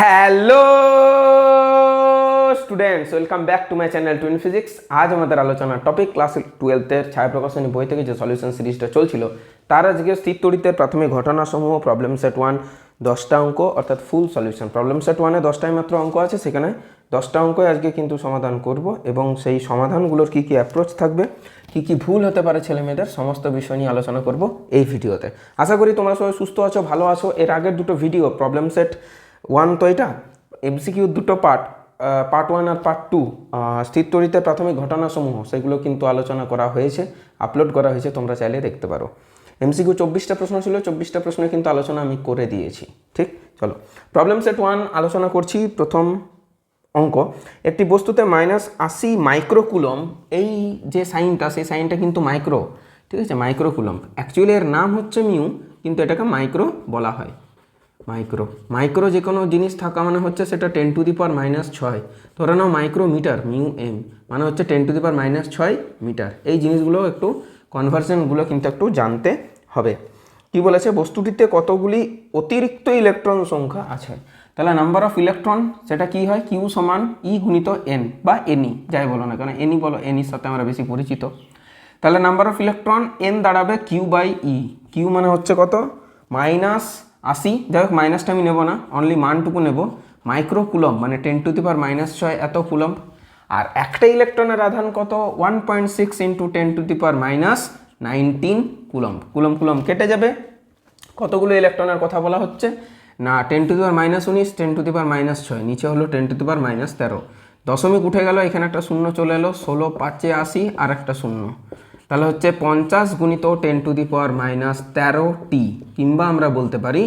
Hello students welcome back to my channel twin physics আজ আমাদের আলোচনার টপিক ক্লাস টুয়েলথের ছায়া প্রকাশনী বই থেকে যে সলিউশন সিরিজটা চলছিল, তার আজকে স্থির তড়িতের প্রাথমিক ঘটনাসমূহ প্রবলেম সেট ওয়ান দশটা অঙ্ক, অর্থাৎ ফুল সলিউশন প্রবলেম সেট ওয়ানে দশটাই মাত্র অঙ্ক আছে, সেখানে দশটা অঙ্কই আজকে কিন্তু সমাধান করব, এবং সেই সমাধানগুলোর কী কী অ্যাপ্রোচ থাকবে, কী কী ভুল হতে পারে ছেলে মেয়েদের সমস্ত বিষয় নিয়ে আলোচনা করব এই ভিডিওতে। আশা করি তোমরা সবাই সুস্থ আছো, ভালো আছো। এর আগের দুটো ভিডিও প্রবলেম সেট ওয়ান তো এটা? এমসিকিউ দুটো পার্ট পার্ট ওয়ান আর পার্ট টু স্থির তড়িতের প্রাথমিক ঘটনাসমূহ, সেগুলো কিন্তু আলোচনা করা হয়েছে আপলোড করা হয়েছে, তোমরা চাইলে দেখতে পারো। এমসিকিউ চব্বিশটা প্রশ্ন ছিল, চব্বিশটা প্রশ্নে কিন্তু আলোচনা আমি করে দিয়েছি, ঠিক? চলো। প্রবলেম সেট ওয়ান আলোচনা করছি, প্রথম অঙ্ক। একটি বস্তুতে মাইনাস আশি মাইক্রোকুলম এই যে সাইনটা, সেই সাইনটা কিন্তু মাইক্রো ঠিক আছে? মাইক্রোকুলম অ্যাকচুয়ালি এর নাম হচ্ছে মিউ কিন্তু এটাকে মাইক্রো বলা হয়। মাইক্রো। মাইক্রো যে কোনো জিনিস থাকা মানে হচ্ছে সেটা ten to the power minus ছয়। ধরে নাও মাইক্রোমিটার মিউ এম মানে হচ্ছে ten to the power minus ছয় মিটার। এই জিনিসগুলো একটু কনভার্সনগুলো কিন্তু একটু জানতে হবে। কি বলেছে? বস্তুটিতে কতগুলি অতিরিক্ত ইলেকট্রন সংখ্যা আছে? তাহলে নাম্বার অফ ইলেকট্রন সেটা কি হয়? কিউ সমান ই গুণিত এন বা এনই যাই বলো না কেন এনই বলো এনির সাথে আমরা বেশি পরিচিত। তাহলে নাম্বার অফ ইলেকট্রন এন দাঁড়াবে কিউ বাই ই কিউ মানে হচ্ছে কত? মাইনাস আশি যাই হোক মাইনাসটা আমি নেব না অনলি মানটুকু নেব। মাইক্রো কুলম মানে ten to the power minus ছয়, এত কুলম আর একটা ইলেকট্রনের আধান কত? One point six into ten to the power minus nineteen coulomb coulomb coulomb কেটে যাবে। কতগুলো ইলেকট্রনের কথা বলা হচ্ছে? না ten to the power minus উনিশ ten to the power minus ছয়, নিচে হলো ten to the power minus তেরো। দশমিক উঠে গেল, এখানে একটা শূন্য চলে এলো, ষোলো, পাঁচে আশি আর একটা শূন্য। তাহলে হচ্ছে পঞ্চাশ গুণিত ten to the power minus তেরো টি কিংবা আমরা বলতে পারি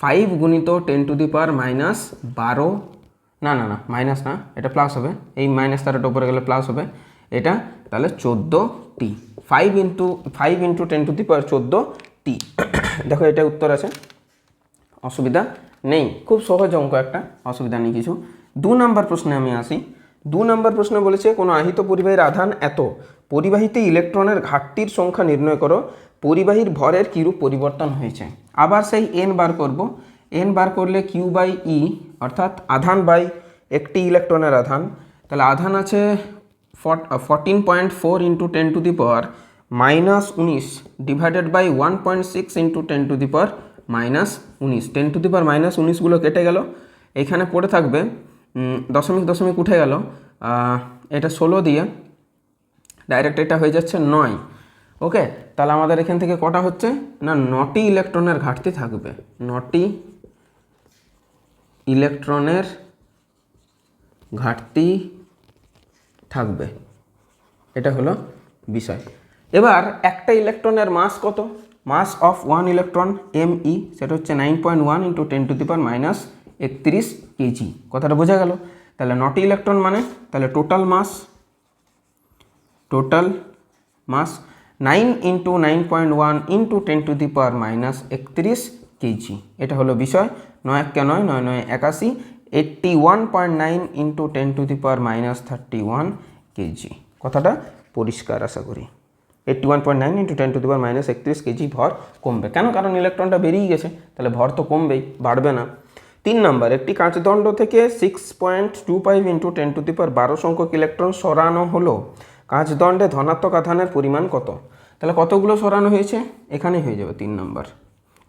ফাইভ গুণিত ten to the power minus বারো। না না না মাইনাস না, এটা প্লাস হবে। এই মাইনাস তেরোটা উপরে গেলে প্লাস হবে। এটা তাহলে চোদ্দ টি five into five into ten to the power চোদ্দ টি দেখো এটা উত্তর আছে। অসুবিধা নেই। খুব সহজ অঙ্ক একটা, অসুবিধা নেই কিছু। দু নম্বর প্রশ্নে আমি আসি। দু নম্বর প্রশ্নে বলেছে, কোনো আহিত পরিবাহীর আধান এত? পরিবাহীতে ইলেকট্রনের ঘাটতির সংখ্যা নির্ণয় করো, পরিবাহীর ভরের কীরূপ পরিবর্তন হয়েছে? আবার সেই এন বার করব। এন বার করলে কিউ বাই ই অর্থাৎ আধান বাই একটি ইলেকট্রনের আধান। তাহলে আধান আছে fourteen point four into ten to the power minus উনিশ divided by one point six into ten to the power minus উনিশ। Ten to the power minus উনিশগুলো কেটে গেল। এখানে পড়ে থাকবে দশমিক দশমিক উঠে গেল। এটা ষোলো দিয়ে ডাইরেক্ট এটা হয়ে যাচ্ছে নয়। ওকে তাহলে আমাদের এখান থেকে কটা হচ্ছে? না, নটি ইলেকট্রনের ঘাটতি থাকবে। নটি ইলেকট্রনের ঘাটতি থাকবে। এটা হলো বিষয়। এবার একটা ইলেকট্রনের মাস কত? Mass of one electron M E সেটা হচ্ছে nine point one into ten to the power minus একত্রিশ কেজি। কথাটা বোঝা গেল? তাহলে নটি ইলেকট্রন মানে? তাহলে total mass nine into nine point one into ten to the power minus একত্রিশ কেজি এটা হলো বিষয়। নয় একে নয় নয় নয় একাশি। Eighty one point nine into ten to the power minus thirty one KG কথাটা পরিষ্কার আশা করি। Eighty one point nine into ten to the power minus একত্রিশ কেজি ভর কমবে। কেন? কারণ ইলেকট্রনটা বেরিয়ে গেছে। তাহলে ভর তো কমবেই, বাড়বে না। তিন নম্বর, একটি কাঁচদণ্ড থেকে six point two five into ten to the power বারো সংখ্যক ইলেকট্রন সরানো হলো। কাঁচদণ্ডে ধনাত্মক আধানের পরিমাণ কত? তাহলে কতগুলো সরানো হয়েছে? এখানে হয়ে যাবে তিন নম্বর।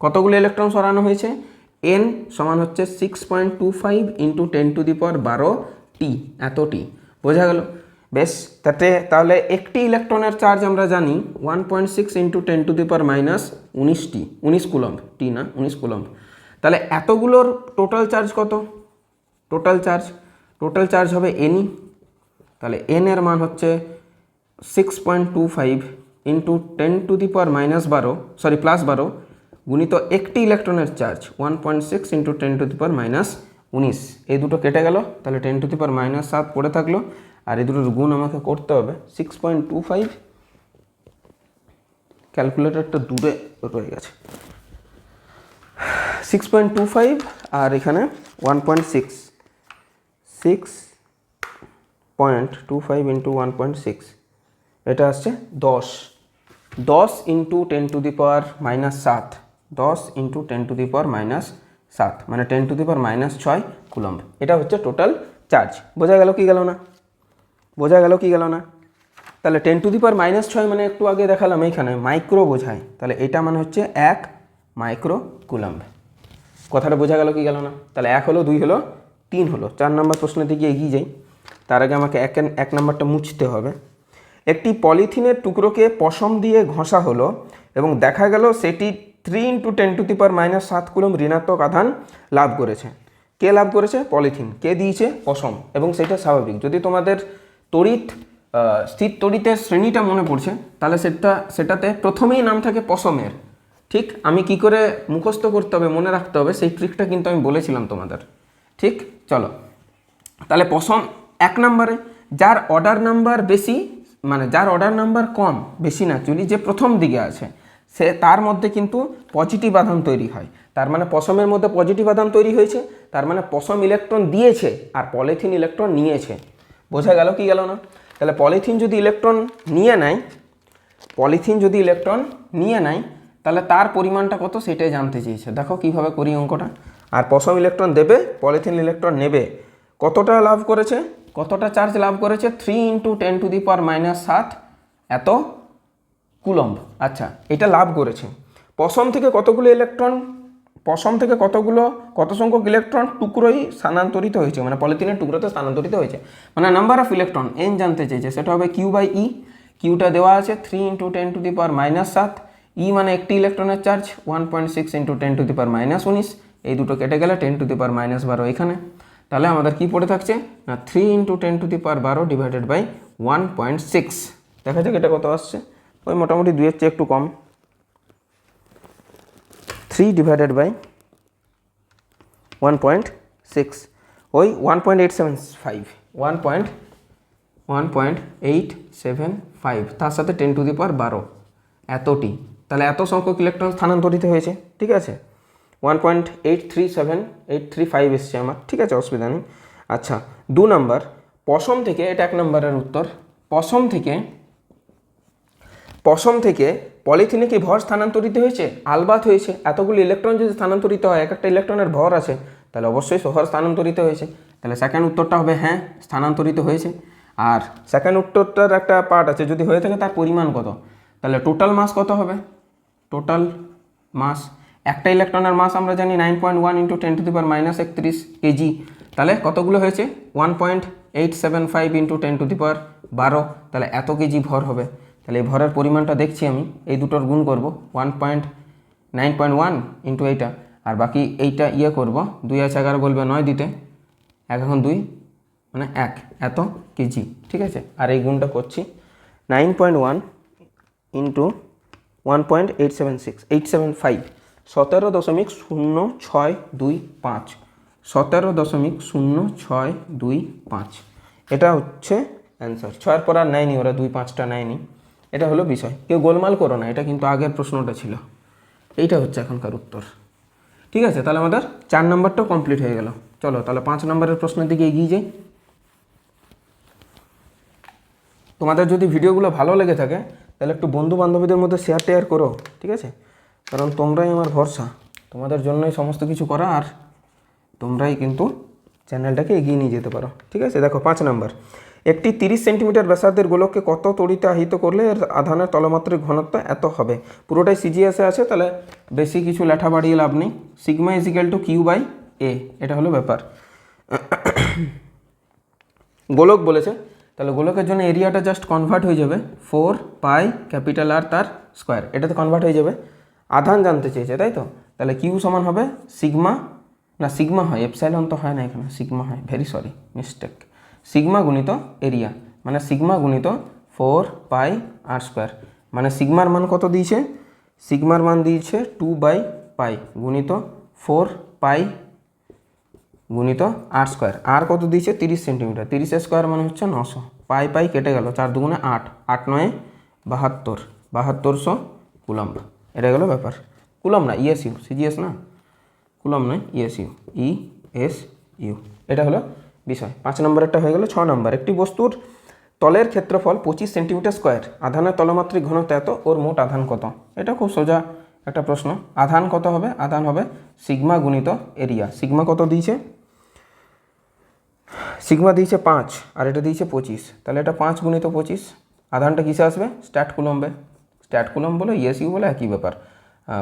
কতগুলো ইলেকট্রন সরানো হয়েছে? এন সমান হচ্ছে six point two five into ten to the power বারো টি এত টি বোঝা গেল? বেশ, তাতে, তাহলে একটি ইলেকট্রনের চার্জ আমরা জানি one point six into ten to the power minus উনিশ টি উনিশ কুলম্ব টি না, উনিশ কুলম্ব। তাহলে এতগুলোর টোটাল চার্জ কত? টোটাল চার্জ টোটাল চার্জ হবে এনই তাহলে এন এর মান হচ্ছে six point two five into ten to the power minus বারো সরি প্লাস বারো গুণিত একটি ইলেকট্রনের charge one point six into ten to the power minus উনিশ। এই দুটো কেটে গেল, তাহলে ten to the power minus সাত পড়ে থাকল, আর এই দুটোর গুণ আমাকে করতে হবে সিক্স পয়েন্ট টু ফাইভ ক্যালকুলেটরটা দূরে রয়ে গেছে। সিক্স পয়েন্ট টু ফাইভ আর এখানে one point six six point two five into one point six এটা আসছে দশ। দশ into ten to the power minus সাত। দশ into ten to the power minus সাত। মানে ten to the power minus ছয় কুলম্ব। এটা হচ্ছে টোটাল চার্জ বোঝা গেল কি গেল না? বোঝা গেল কি গেল না? তাহলে ten to the power minus ছয় মানে একটু আগে দেখালাম এইখানে মাইক্রো বোঝায়। তাহলে এটা মানে হচ্ছে এক মাইক্রো কুলম্ব। কথাটা বোঝা গেল কি গেল না? তাহলে এক হলো, দুই হলো, তিন হলো। চার নম্বর প্রশ্নের দিকে এগিয়ে যাই। তার আগে আমাকে এক এক নম্বরটা মুছতে হবে। একটি পলিথিনের টুকরোকে পশম দিয়ে ঘষা হলো এবং দেখা গেল সেটি three into ten to the power minus সাত কুলম ঋণাত্মক আধান লাভ করেছে। কে লাভ করেছে? পলিথিন। কে দিয়েছে? পশম। এবং সেটা স্বাভাবিক। যদি তোমাদের তড়িৎ স্থির তড়িতের শ্রেণীটা মনে পড়ছে, তাহলে সেটা, সেটাতে প্রথমেই নাম থাকে পশমের। ঠিক? আমি কি করে মুখস্থ করতে হবে, মনে রাখতে হবে, সেই ট্রিকটা কিন্তু আমি বলেছিলাম তোমাদের। ঠিক? চলো। তাহলে পশম এক নম্বরে। যার অর্ডার নাম্বার বেশি মানে যার অর্ডার নাম্বার কম, বেশি না অ্যাকচুয়ালি যে প্রথম দিকে আছে, সে তার মধ্যে কিন্তু পজিটিভ আধান তৈরি হয়। তার মানে পশমের মধ্যে পজিটিভ আধান তৈরি হয়েছে, তার মানে পশম ইলেকট্রন দিয়েছে আর পলিথিন ইলেকট্রন নিয়েছে। বোঝা গেল কি গেল না? তাহলে পলিথিন যদি ইলেকট্রন নিয়ে নেয় পলিথিন যদি ইলেকট্রন নিয়ে নেয়, তাহলে তার পরিমাণটা কত সেটাই জানতে চেয়েছে। দেখো কীভাবে করি অঙ্কটা। আর পশম ইলেকট্রন দেবে পলিথিন ইলেকট্রন নেবে। কতটা লাভ করেছে? কতটা চার্জ লাভ করেছে? Three into ten to the power minus সাত। এত কুলম্ব। আচ্ছা এটা লাভ করেছে। পশম থেকে কতগুলো ইলেকট্রন পশম থেকে কতগুলো, কত সংখ্যক ইলেকট্রন টুকরোই স্থানান্তরিত হয়েছে মানে পলিথিনের টুকরোতে স্থানান্তরিত হয়েছে। মানে নাম্বার অফ ইলেকট্রন এন জানতে চেয়েছে। সেটা হবে কিউ বাই ই কিউটা দেওয়া আছে three into ten to the power minus সাত। ই মানে একটি ইলেকট্রনের charge one point six into ten to the power minus উনিশ। এই দুটো কেটে গেলে ten to the power minus বারো এখানে। তাহলে আমাদের কি পড়ে থাকছে? না three into ten to the power বারো divided by one point six দেখা যাক এটা কত আসছে। ওই মোটামুটি দুইয়ের চেয়ে একটু কম। Three divided by one point six ওই one point eight seven five one point one point eight seven five তার সাথে টেন টু দি পাওয়ার বারো। এতটি। তাহলে এত সংখ্যক ইলেকট্রন স্থানান্তরিত হয়েছে। ঠিক আছে? One point eight three seven eight three five এসছে আমার, ঠিক আছে, অসুবিধা নেই। আচ্ছা দু নম্বর পশম থেকে, এটা এক নম্বরের উত্তর, পশম থেকে পশম থেকে পলিথিনে কি ভর স্থানান্তরিত হয়েছে? আলবাত হয়েছে। এতগুলো ইলেকট্রন যদি স্থানান্তরিত হয়, এক একটা ইলেকট্রনের ভর আছে, তাহলে অবশ্যই ভর স্থানান্তরিত হয়েছে। তাহলে সেকেন্ড উত্তরটা হবে হ্যাঁ স্থানান্তরিত হয়েছে। আর সেকেন্ড উত্তরটার একটা পার্ট আছে, যদি হয়ে থাকে তার পরিমাণ কত? তাহলে টোটাল মাস কত হবে? টোটাল মাস একটা ইলেকট্রনের মাস আমরা জানি nine point one into ten to the power minus একত্রিশ কেজি তাহলে কতগুলো হয়েছে? One point eight seven five into ten to the power বারো। তাহলে এত কেজি ভর হবে। তাহলে এই ভরের পরিমাণটা দেখছি আমি। এই দুটোর গুণ করব। One point nine point one into এইটা। আর বাকি এইটা ইয়ে করব। দুই আছে এগারো বলবে নয় দিতে। এক এখন দুই মানে এক। এত কেজি ঠিক আছে? আর এই গুণটা করছি। Nine point one into one point eight seven six eight seven five সতেরো দশমিক শূন্য ছয় দুই পাঁচ। সতেরো দশমিক শূন্য ছয় দুই পাঁচ। এটা হচ্ছে অ্যান্সার ছয়ের পর আর নেয়নি, ওরা দুই পাঁচটা নেয়নি। এটা হলো বিষয়। কেউ গোলমাল করো না, এটা কিন্তু আগের প্রশ্নটা ছিল। এইটা হচ্ছে এখনকার উত্তর। ঠিক আছে, তাহলে আমাদের চার নম্বরটাও কমপ্লিট হয়ে গেল। চলো, তাহলে পাঁচ নম্বরের প্রশ্নের দিকে এগিয়ে যাই। তোমাদের যদি ভিডিওগুলো ভালো লেগে থাকে, তাহলে একটু বন্ধু বান্ধবীদের মধ্যে শেয়ার টেয়ার করো, ঠিক আছে? কারণ তোমরাই আমার ভরসা। তোমাদের জন্যই সমস্ত কিছু করা আর তোমরাই কিন্তু চ্যানেলটাকে এগিয়ে নিয়ে যেতে পারো। ঠিক আছে? দেখো, পাঁচ নাম্বার। একটি তিরিশ সেন্টিমিটার ব্যাসার্ধের গোলককে কত তড়িতে আহিত করলে এর আধানের তলমাত্রিক ঘনত্ব এত হবে? পুরোটাই সিজিএসে আছে, তাহলে বেশি কিছু লেঠা বাড়িয়ে লাভ নেই। Sigma equal to q by a এটা হলো ব্যাপার। গোলক বলেছে, তাহলে গোলকের জন্য এরিয়াটা জাস্ট কনভার্ট হয়ে যাবে। ফোর পাই ক্যাপিটাল আর তার স্কোয়ার এটাতে কনভার্ট হয়ে যাবে। আধান জানতে চেয়েছে, তাই তো? তাহলে কিউ সমান হবে সিগমা, না সিগমা হয়, এপসাইলন তো হয় না এখানে, সিগমা হয়, ভেরি সরি, মিস্টেক। সিগমা গুণিত এরিয়া মানে সিগমা গুণিত ফোর পাই আর স্কোয়ার মানে সিগমার মান কত দিয়েছে? সিগমার মান দিয়েছে টু বাই পাই, গুণিত ফোর পাই, গুণিত আর স্কোয়ার, আর কত দিয়েছে? তিরিশ সেন্টিমিটার, তিরিশের স্কোয়ার মানে হচ্ছে নশো, পাই পাই কেটে গেল, চার দুগুণে আট আট নয় বাহাত্তর, বাহাত্তরশো কুলম্ব। এটা গেলো ব্যাপার। কুলম না ইএস ইউ সিজিএস না? কুলম নয় ES U E S U এটা হলো বিষয়। পাঁচ নম্বরেরটা হয়ে গেল ছ নম্বর। একটি বস্তুর তলের ক্ষেত্রফল পঁচিশ সেন্টিমিটার স্কোয়ার। আধানের তলমাত্রিক ঘনত্ব এত, ওর মোট আধান কত? এটা খুব সোজা একটা প্রশ্ন। আধান কত হবে? আধান হবে সিগমা গুণিত এরিয়া। সিগমা কত দিয়েছে? সিগমা দিয়েছে পাঁচ, আর এটা দিয়েছে পঁচিশ। তাহলে এটা পাঁচ গুণিত পঁচিশ। আধানটা কিসে আসবে? স্ট্যাট কুলম্বে। স্ট্যাট কুলম্ব বলে ইএসইউ বলে, একই ব্যাপার।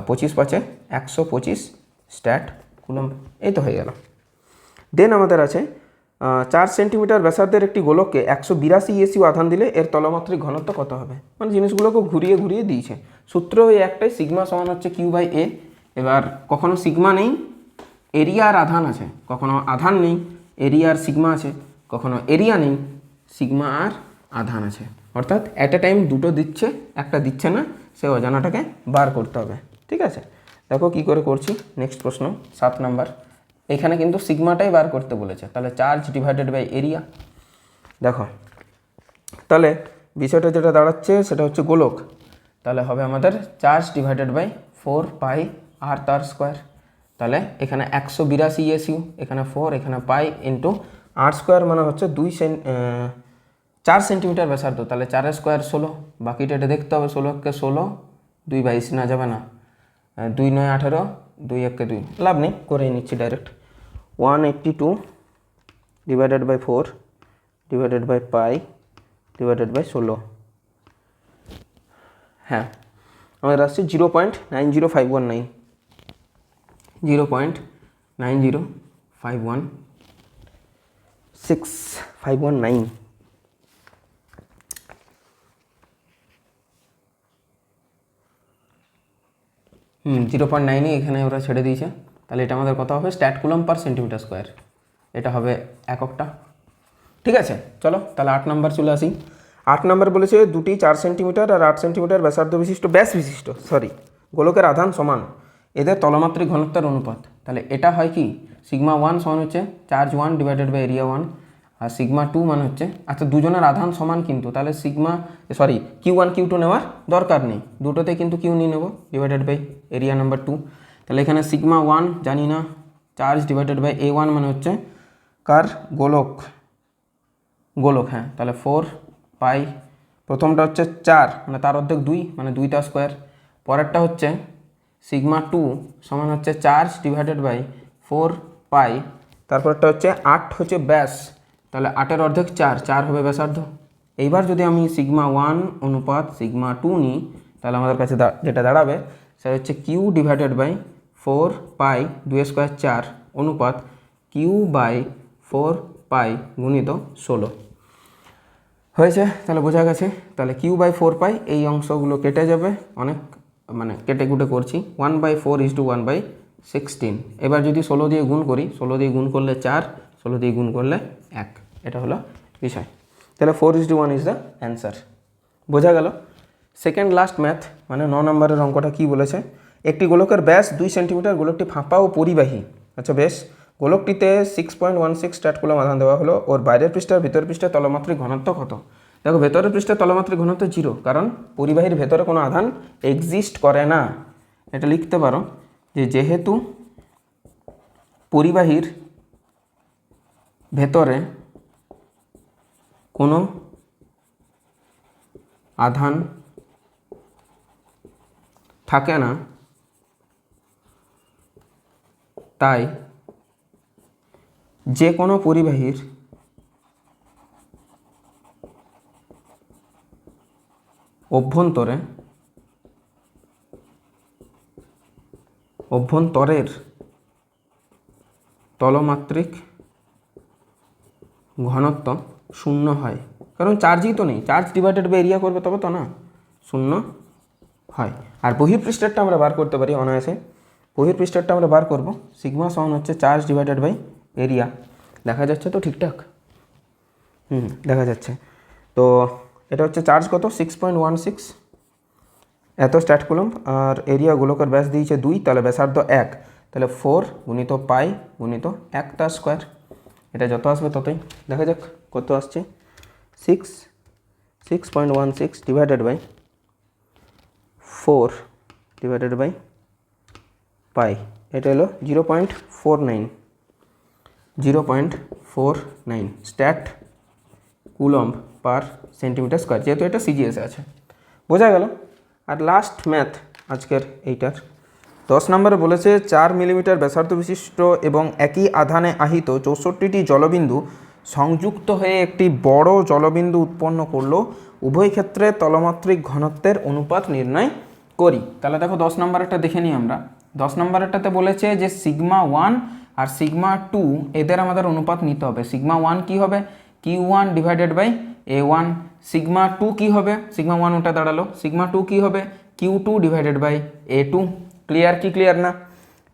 পঁচিশ পাঁচে একশো পঁচিশ স্ট্যাট কুলম এই তো হয়ে গেল। দেন আমাদের আছে চার সেন্টিমিটার ব্যাসার্ধের একটি গোলককে একশো বিরাশি ইএসইউ আধান দিলে এর তলমাত্রিক ঘনত্ব কত হবে? মানে জিনিসগুলোকে ঘুরিয়ে ঘুরিয়ে দিয়েছে। সূত্র ওই একটাই, সিগমা সমান হচ্ছে কিউ বাই এ এবার কখনো সিগমা নেই, এরিয়া আর আধান আছে। কখনো আধান নেই, এরিয়া আর সিগমা আছে। কখনো এরিয়া নেই, সিগমা আর আধান আছে। অর্থাৎ অ্যাট এ টাইম দুটো দিচ্ছে একটা দিচ্ছে না সে অজানাটাকে বার করতে হবে ঠিক আছে? দেখো কি করে করছি নেক্সট প্রশ্ন সাত নাম্বার। এখানে কিন্তু সিগমাটাই বার করতে বলেছে তাহলে চার্জ ডিভাইডেড বাই এরিয়া দেখো তাহলে বিষয়টা যেটা দাঁড়াচ্ছে সেটা হচ্ছে গোলক। তাহলে হবে আমাদের charge divided by four pi r তার স্কোয়ার তাহলে এখানে একশো বিরাশি ইএসইউ এখানে ফোর এখানে পাই ইন্টু আর স্কোয়ার মানে হচ্ছে দুই সেন আহ, চার সেন্টিমিটার ব্যাসার্ধ তাহলে চারের স্কোয়ার ষোলো বাকিটা এটা দেখতে হবে ষোলোকে ষোলো দুই বাইশ না যাবে না আহ, দুই নয় আঠেরো দুই একে দুই লাভ নেই করেই নিচ্ছি direct one eighty two divided by four divided by pi divided by ষোলো হ্যাঁ আমাদের আসছে zero point nine zero five one nine zero point nine zero five one six five one nine hmm zero point নাইনই এখানে ওরা ছেড়ে দিয়েছে, তাহলে এটা আমাদের কত হবে stat coulomb per centimetre square এটা হবে এককটা। ঠিক আছে? চলো, তাহলে আট নাম্বার চলে আসি। আট নাম্বার বলেছে দুটি চার সেন্টিমিটার আর আট সেন্টিমিটার ব্যাসার্ধ বিশিষ্ট, ব্যাস বিশিষ্ট সরি গোলকের আধান সমান। এদের তলমাত্রিক ঘনত্বের অনুপাত। তাহলে এটা হয় কি? সিগমা ওয়ান সমান হচ্ছে charge one divided by area one R sigma two মানে হচ্ছে আচ্ছা দুজনের আধান সমান কিন্তু, তাহলে sigma sorry q one q two নেওয়ার দরকার নেই। দুটোতে কিন্তু কিউ নিয়ে নেব divided by area number two তাহলে এখানে সিগমা ওয়ান জানি না charge divided by a one মানে হচ্ছে কার? গোলক। গোলক হ্যাঁ তাহলে ফোর পাই প্রথমটা হচ্ছে চার মানে তার অর্ধেক দুই মানে দুইটা স্কোয়ার পরেরটা হচ্ছে সিগমা টু সমান হচ্ছে charge divided by four pi তারপরটা হচ্ছে আট হচ্ছে ব্যাস। তাহলে আটের অর্ধেক চার চার হবে ব্যাসার্ধ। এইবার যদি আমি সিগমা ওয়ান অনুপাত সিগমা টু নিই, তাহলে আমাদের কাছে যেটা দাঁড়াবে, সেটা হচ্ছে q divided by four pi দুই স্কোয়ার চার অনুপাত কিউ বাই ফোর পাই গুণিত ষোলো। হয়েছে? তাহলে বোঝা গেছে। তাহলে কিউ বাই ফোর পাই এই অংশগুলো কেটে যাবে। অনেক মানে কেটে কুটে করছি। One by four is to one by sixteen এবার যদি ষোলো দিয়ে গুণ করি, ষোলো দিয়ে গুণ করলে চার, ষোলো দিয়ে গুণ করলে এক। এটা হলো বিষয়। তাহলে four is to one is the answer বোঝা গেল? সেকেন্ড লাস্ট ম্যাথ মানে ন নম্বরের অঙ্কটা কি বলেছে? একটি গোলকের ব্যাস দুই সেন্টিমিটার গোলকটি ফাঁপা ও পরিবাহী। আচ্ছা বেশ। গোলকটিতে six point one six stat coulomb আধান দেওয়া হলো। ওর বাইরের পৃষ্ঠার ভিতর পৃষ্ঠার তলমাত্রিক ঘনত্ব কত? দেখো, ভেতরের পৃষ্ঠার তলমাত্রিক ঘনত্ব জিরো কারণ পরিবাহীর ভেতরে কোনো আধান এক্সিস্ট করে না। এটা লিখতে পারো যে যেহেতু পরিবাহীর ভেতরে কোনো আধান থাকে না। তাই যে কোনো পরিবাহীর অভ্যন্তরে অভ্যন্তরের তলমাত্রিক ঘনত্ব শূন্য হয়। কারণ চার্জই তো নেই। চার্জ ডিভাইডেড বাই এরিয়া করবে তবে তো না। শূন্য হয়। আর বহিঃপৃষ্ঠেরটা আমরা বার করতে পারি অনায়াসে। বহিঃপৃষ্ঠেরটা আমরা বার করব। সিগমা সমান হচ্ছে চার্জ ডিভাইডেড বাই এরিয়া দেখা যাচ্ছে তো ঠিকঠাক? হুম, দেখা যাচ্ছে। তো এটা হচ্ছে চার্জ কত? সিক্স পয়েন্ট ওয়ান সিক্স এত স্ট্যাট কুলম আর এরিয়া গোলকের ব্যাস দিয়েছে দুই। তাহলে ব্যাসার্ধ এক। তাহলে ফোর গুণিত পাই গুণিত এক তার স্কোয়ার এটা যত আসবে ততই। দেখা যাক কত আসছে। Six six point one six divided by four divided by pi এটা হলো zero point four nine zero point four nine stat coulomb per centimetre square যেহেতু এটা সিজিএসে আছে। বোঝা গেল। আর লাস্ট ম্যাথ আজকের এইটার দশ নম্বরে বলেছে, চার মিলিমিটার ব্যাসার্ধ বিশিষ্ট এবং একই আধানে আহিত চৌষট্টিটি জলবিন্দু সংযুক্ত হয়ে একটি বড় জলবিন্দু উৎপন্ন করল। উভয় ক্ষেত্রে তলমাত্রিক ঘনত্বের অনুপাত নির্ণয় করি। তাহলে দেখো দশ নম্বরেরটা দেখে নিই আমরা। দশ নম্বরেরটাতে বলেছে যে সিগমা ওয়ান আর সিগমা টু এদের আমাদের অনুপাত নিতে হবে। সিগমা ওয়ান কী হবে? Q one divided by a one. Sigma two কী হবে? সিগমা ওয়ান ওটা দাঁড়াল। সিগমা টু কী হবে? Q two divided by a two. Clear কি ক্লিয়ার না?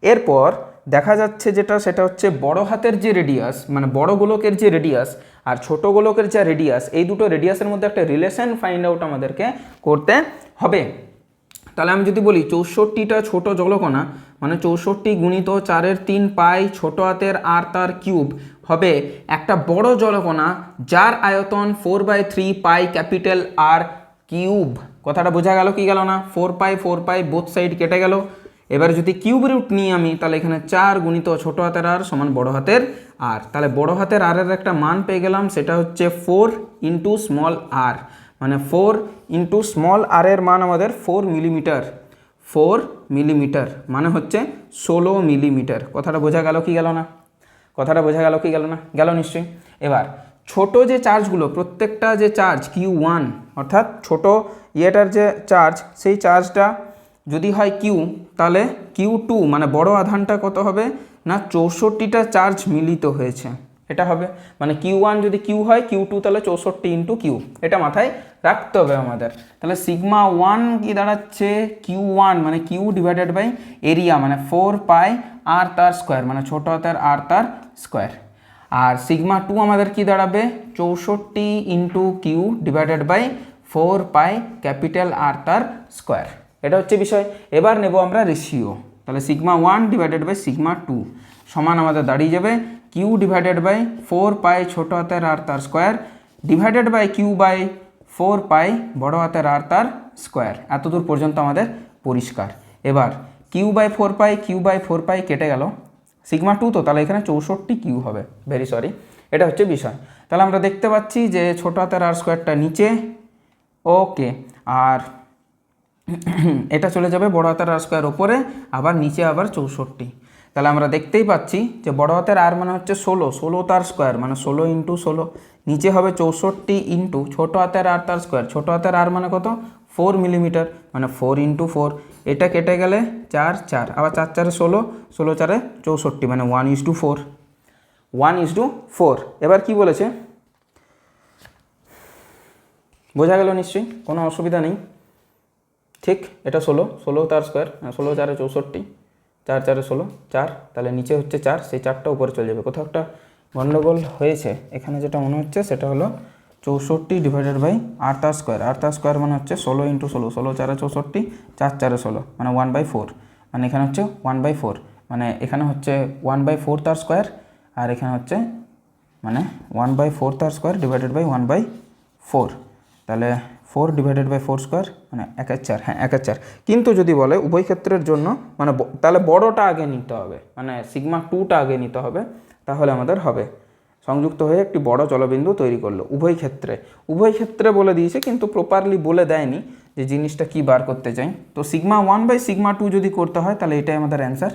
এরপর দেখা যাচ্ছে যেটা, সেটা হচ্ছে বড় হাতের যে রেডিয়াস মানে বড় গোলকের যে রেডিয়াস আর ছোট গোলকের যে রেডিয়াস এই দুটো রেডিয়াসের মধ্যে একটা রিলেশন ফাইন্ড আউট আমাদেরকে করতে হবে। তাহলে আমি যদি বলি, চৌষট্টিটা ছোট জলকণা মানে চৌষট্টি গুণিত চারের তিন পাই ছোট হাতের আর তার কিউব হবে একটা বড় জলকণা যার আয়তন four by three pi capital r cube কথাটা বোঝা গেল কি গেল না? Four pi four pi both side কেটে গেল। এবার যদি কিউব রুট নিই আমি, তাহলে এখানে চার গুণিত ছোট হাতের আর সমান বড় হাতের আর। তাহলে বড় হাতের আর এর একটা মান পেয়ে গেলাম, সেটা হচ্ছে ফোর ইন্টু স্মল আর মানে ফোর ইন্টু স্মল আর এর মান আমাদের ফোর মিলিমিটার ফোর মিলিমিটার মানে হচ্ছে ষোলো মিলিমিটার কথাটা বোঝা গেল কি গেল না? কথাটা বোঝা গেল কি গেল না? গেল নিশ্চয়ই। এবার, ছোট যে চার্জগুলো প্রত্যেকটা যে চার্জ কিউ ওয়ান অর্থাৎ ছোট ইয়েটার যে চার্জ সেই চার্জটা যদি হয় কিউ তাহলে কিউ টু মানে বড় আধানটা কত হবে? না, চৌষট্টিটা চার্জ মিলিত হয়েছে। এটা হবে। মানে কিউ ওয়ান যদি কিউ হয় কিউ টু তাহলে চৌষট্টি ইন্টু কিউ এটা মাথায় রাখতে হবে আমাদের। তাহলে সিগমা ওয়ান কি দাঁড়াচ্ছে? কিউ ওয়ান মানে কিউ ডিভাইডেড বাই এরিয়া মানে ফোর পাই আর তার স্কোয়ার মানে ছোটো হাতের আর তার স্কোয়ার আর সিগমা টু আমাদের কি দাঁড়াবে? চৌষট্টি into q divided by four pi capital r তার স্কোয়ার এটা হচ্ছে বিষয়। এবার নেব আমরা রেশিও। তাহলে sigma one divided by sigma two. সমান আমাদের দাঁড়িয়ে যাবে q divided by four pi ছোটো হাতের আর তার square. Divided by q by four pi বড় হাতের আর তার স্কোয়ার। এতদূর পর্যন্ত আমাদের পরিষ্কার। এবার q by four pi, q by four pi কেটে গেল। সিগমা টু তো, তাহলে এখানে চৌষট্টি কিউ হবে। ভেরি সরি এটা হচ্ছে বিষয়। তাহলে আমরা দেখতে পাচ্ছি যে ছোটো হাতের আর স্কোয়ারটা নিচে। ওকে আর এটা চলে যাবে বড় হাতের আর স্কোয়ার ওপরে আবার নিচে আবার চৌষট্টি। তাহলে আমরা দেখতেই পাচ্ছি যে বড় হাতের আর মানে হচ্ছে ষোলো ষোলো তার স্কোয়ার মানে ষোলো ইন্টু ষোলো। নিচে হবে চৌষট্টি ইন্টু ছোটো হাতের আর তার স্কোয়ার ছোটো হাতের আর মানে কত? ফোর মিলিমিটার মানে ফোর ইন্টু ফোর এটা কেটে গেলে চার চার, আবার চার, চারে ষোলো ষোলো, চারে চৌষট্টি মানে one is to four one is to four এবার কি বলেছে? বোঝা গেল নিশ্চয়ই, কোনো অসুবিধা নেই। ঠিক, এটা ষোলো ষোলো তার স্কোয়ার ষোলো চারে চৌষট্টি, চার চারে ষোলো, চার, তাহলে নিচে হচ্ছে চার, সেই চারটা উপরে চলে যাবে। কোথাও একটা গণ্ডগোল হয়েছে, এখানে যেটা মনে হচ্ছে সেটা হলো চৌষট্টি ডিভাইডেড বাই আট তার স্কোয়ার আর তার স্কোয়ার মানে হচ্ছে ষোলো ইন্টু ষোলো ষোলো চারে চৌষট্টি, চার চারে ষোলো মানে ওয়ান বাই ফোর মানে এখানে হচ্ছে ওয়ান বাই ফোর মানে এখানে হচ্ছে ওয়ান বাই ফোর তার স্কোয়ার আর এখানে হচ্ছে মানে ওয়ান বাই ফোর তার square divided by one by four তাহলে four divided by four square মানে এক এক চার হ্যাঁ একের চার। কিন্তু যদি বলে উভয় ক্ষেত্রের জন্য মানে তাহলে বড়টা আগে নিতে হবে মানে সিগমা টুটা আগে নিতে হবে, তাহলে আমাদের হবে। সংযুক্ত হয়ে একটি বড় জলবিন্দু তৈরি করল উভয় ক্ষেত্রে। উভয় ক্ষেত্রে বলে দিয়েছে, কিন্তু প্রপারলি বলে দেয়নি যে জিনিসটা কি বার করতে চাই। তো sigma one by sigma two যদি করতে হয়, তাহলে এটাই আমাদের অ্যান্সার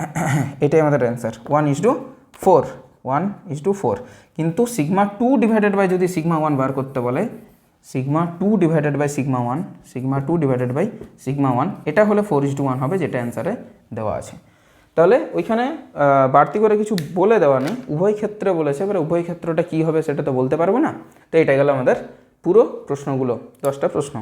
এটাই আমাদের answer one is to four one is to four কিন্তু সিগমা টু ডিভাইডেড বাই যদি সিগমা ওয়ান বার করতে বলে sigma two divided by sigma one sigma two divided by sigma one এটা হলে ফোর ইস টু ওয়ান হবে, যেটা অ্যান্সারে দেওয়া আছে। তাহলে ওইখানে বাড়তি করে কিছু বলে দেওয়া নেই। উভয় ক্ষেত্রে বলেছে, এবারে উভয় ক্ষেত্রটা কী হবে সেটা তো বলতে পারব না। তো এটা গেল আমাদের পুরো প্রশ্নগুলো, দশটা প্রশ্ন।